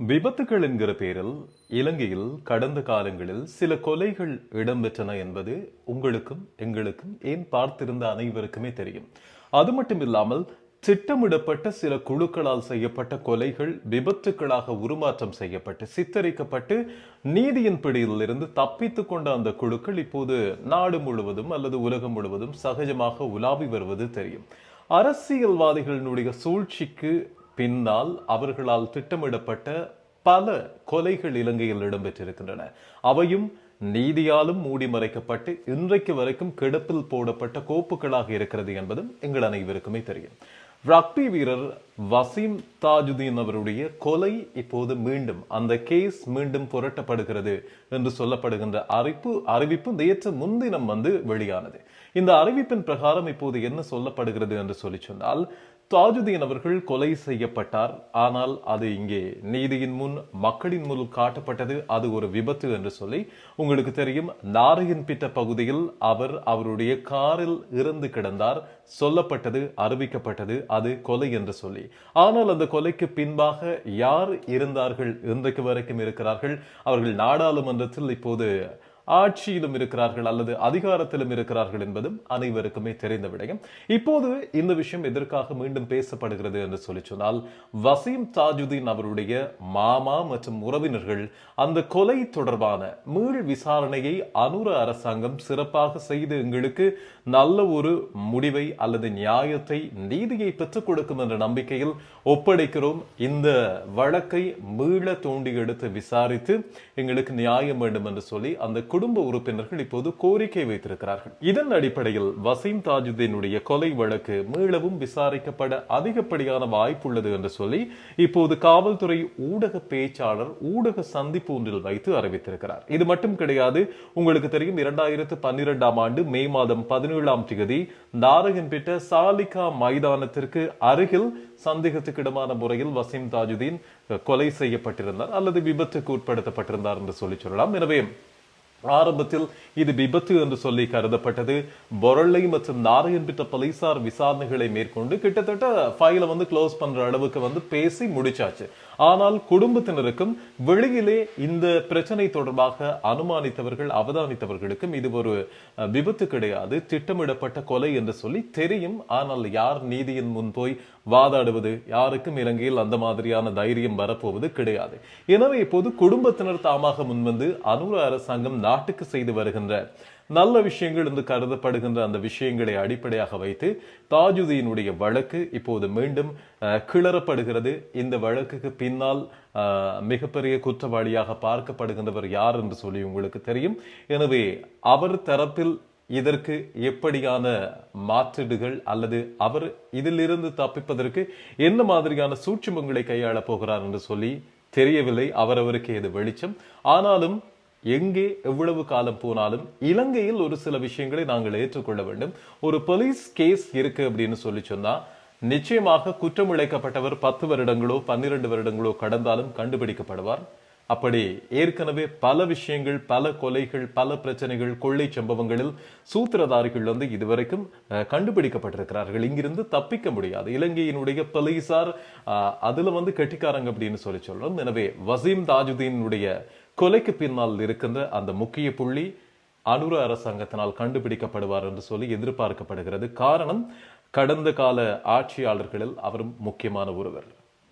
விபத்துகள் என்கிற பேரில் இலங்கையில் கடந்த காலங்களில் சில கொலைகள் இடம்பெற்றன என்பது உங்களுக்கும் எங்களுக்கும் ஏன் பார்த்திருந்த அனைவருக்குமே தெரியும். அது மட்டும் இல்லாமல் திட்டமிடப்பட்ட சில குழுக்களால் செய்யப்பட்ட கொலைகள் விபத்துக்களாக உருமாற்றம் செய்யப்பட்டு சித்தரிக்கப்பட்டு நீதியின் பிடியிலிருந்து தப்பித்து கொண்ட அந்த குழுக்கள் இப்போது நாடு முழுவதும் அல்லது உலகம் முழுவதும் சகஜமாக உலாவி வருவது தெரியும். அரசியல்வாதிகளினுடைய சூழ்ச்சிக்கு பின்னால் அவர்களால் திட்டமிடப்பட்ட பல கொலைகள் இலங்கையில் இடம்பெற்றிருக்கின்றன. அவையும் நீதியாலும் மூடி மறைக்கப்பட்டு இன்றைக்கு வரைக்கும் கிடப்பில் போடப்பட்ட கோப்புகளாக இருக்கிறது என்பதும் எங்கள் அனைவருக்குமே தெரியும். ரக்பி வீரர் வசீம் தாஜுதீன் அவருடைய கொலை இப்போது மீண்டும் அந்த கேஸ் மீண்டும் புரட்டப்படுகிறது என்று சொல்லப்படுகின்ற அறிப்பு அறிவிப்பு நேற்று முன்தினம் வந்து வெளியானது. இந்த அறிவிப்பின் பிரகாரம் இப்போது என்ன சொல்லப்படுகிறது என்று சொல்லி சொன்னால் தாஜுதீன் அவர்கள் கொலை செய்யப்பட்டார். ஆனால் அது இங்கே நீதியின் முன் மக்களின் முன் காட்டப்பட்டது. அது ஒரு விபத்து என்று சொல்லி உங்களுக்கு தெரியும். நாரையின் பிட்ட பகுதியில் அவர் அவருடைய காரில் இறந்து கிடந்தார். சொல்லப்பட்டது அறிவிக்கப்பட்டது. அது கொலை என்று சொல்லி. ஆனால் அந்த கொலைக்கு பின்பாக யார் இருந்தார்கள்? இன்றைக்கு வரைக்கும் இருக்கிறார்கள். அவர்கள் நாடாளுமன்றத்தில் இப்போது ஆட்சியிலும் இருக்கிறார்கள் அல்லது அதிகாரத்திலும் இருக்கிறார்கள் என்பதும் அனைவருக்குமே தெரிந்த விடயம். இப்போது இந்த விஷயம் எதற்காக மீண்டும் பேசப்படுகிறது என்று சொல்லி சொன்னால் வசீம் தாஜுதீன் அவருடைய மாமா மற்றும் உறவினர்கள் அந்த கொலை தொடர்பான மீள் விசாரணையை அனுர அரசாங்கம் சிறப்பாக செய்து எங்களுக்கு நல்ல ஒரு முடிவை அல்லது நியாயத்தை நீதியை பெற்றுக் கொடுக்கும் என்ற நம்பிக்கையில் ஒப்படைக்கிறோம். இந்த வழக்கை மீள தோண்டி எடுத்து விசாரித்து எங்களுக்கு நியாயம் வேண்டும் என்று சொல்லி அந்த குடும்ப உறுப்பினர்கள் இப்போது கோரிக்கை வைத்திருக்கிறார்கள். இதன் அடிப்படையில் வசீம் தாஜுதீனுடைய கொலை வழக்கு மீளவும் விசாரிக்கப்பட அதிகப்படியான வாய்ப்புள்ளது என்று சொல்லி இப்போது காவல்துறை ஊடக பேச்சாளர் ஊடக சந்திப்பு ஒன்றில் வைத்து அறிவித்திருக்கிறார். இது மட்டும் கிடையாது உங்களுக்கு தெரியும் இரண்டாயிரத்து பன்னிரெண்டாம் ஆண்டு மே மாதம் பதினேழாம் தேதி நாரகன்பேட்ட சாலிகா மைதானத்திற்கு அருகில் சந்தேகத்துக்கிடமான முறையில் வசீம் தாஜுதீன் கொலை செய்யப்பட்டிருந்தார் அல்லது விபத்துக்கு உட்படுத்தப்பட்டிருந்தார் என்று சொல்லி சொல்லலாம். எனவே ஆரம்பத்தில் இது விபத்து என்று சொல்லி கருதப்பட்டது. பொருளை மற்றும் நாராயண்பிட்ட போலீசார் விசாரணைகளை மேற்கொண்டு கிட்டத்தட்ட ஃபைலை வந்து க்ளோஸ் பண்ற அளவுக்கு வந்து பேசி முடிச்சாச்சு. ஆனால் குடும்பத்தினருக்கும் வெளியிலே இந்த பிரச்சனை தொடர்பாக அனுமானித்தவர்கள் அவதானித்தவர்களுக்கும் இது ஒரு விபத்து கிடையாது. திட்டமிடப்பட்ட கொலை என்று சொல்லி தெரியும். ஆனால் யார் நீதியின் முன் போய் வாதாடுவது யாருக்கும் இலங்கையில் அந்த மாதிரியான தைரியம் வரப்போவது கிடையாது. எனவே இப்போது குடும்பத்தினர் தாமாக முன்வந்து அனுர அரசாங்கம் நாட்டுக்கு செய்து வருகின்ற நல்ல விஷயங்கள் என்று கருதப்படுகின்ற அந்த விஷயங்களை அடிப்படையாக வைத்து தாஜுதீனுடைய வழக்கு இப்போது மீண்டும் கிளறப்படுகிறது. இந்த வழக்குக்கு பின்னால் மிகப்பெரிய குற்றவாளியாக பார்க்கப்படுகின்றவர் யார் என்று சொல்லி உங்களுக்கு தெரியும். எனவே அவர் தரப்பில் இதற்கு எப்படியான மாற்றீடுகள் அல்லது அவர் இதிலிருந்து தப்பிப்பதற்கு என்ன மாதிரியான சூட்சுமங்களை கையாளப் போகிறார் என்று சொல்லி தெரியவில்லை. அவரவருக்கு இது வெளிச்சம். ஆனாலும் எங்கே எவ்வளவு காலம் போனாலும் இலங்கையில் ஒரு சில விஷயங்களை நாங்கள் ஏற்றுக்கொள்ள வேண்டும். ஒரு போலீஸ் கேஸ் இருக்கு அப்படின்னு சொல்லி சொன்னா நிச்சயமாக குற்றம் இழைக்கப்பட்டவர் பத்து வருடங்களோ பன்னிரண்டு வருடங்களோ கடந்தாலும் கண்டுபிடிக்கப்படுவார். அப்படி ஏற்கனவே பல விஷயங்கள் பல கொலைகள் பல பிரச்சனைகள் கொள்ளை சம்பவங்களில் சூத்திரதாரிகள் வந்து இதுவரைக்கும் கண்டுபிடிக்கப்பட்டிருக்கிறார்கள். இங்கிருந்து தப்பிக்க முடியாது. இலங்கையினுடைய போலீசார் அதுல வந்து கெட்டிக்காரங்க அப்படின்னு சொல்லி சொல்றோம். எனவே வசீம் தாஜுதீனுடைய கொலைக்கு பின்னால் இருக்கின்ற அந்த முக்கிய புள்ளி அனுர அரசாங்கத்தினால் கண்டுபிடிக்கப்படுவார் என்று சொல்லி எதிர்பார்க்கப்படுகிறது. காரணம் கடந்த கால ஆட்சியாளர்களில் அவரும் முக்கியமான ஒருவர்.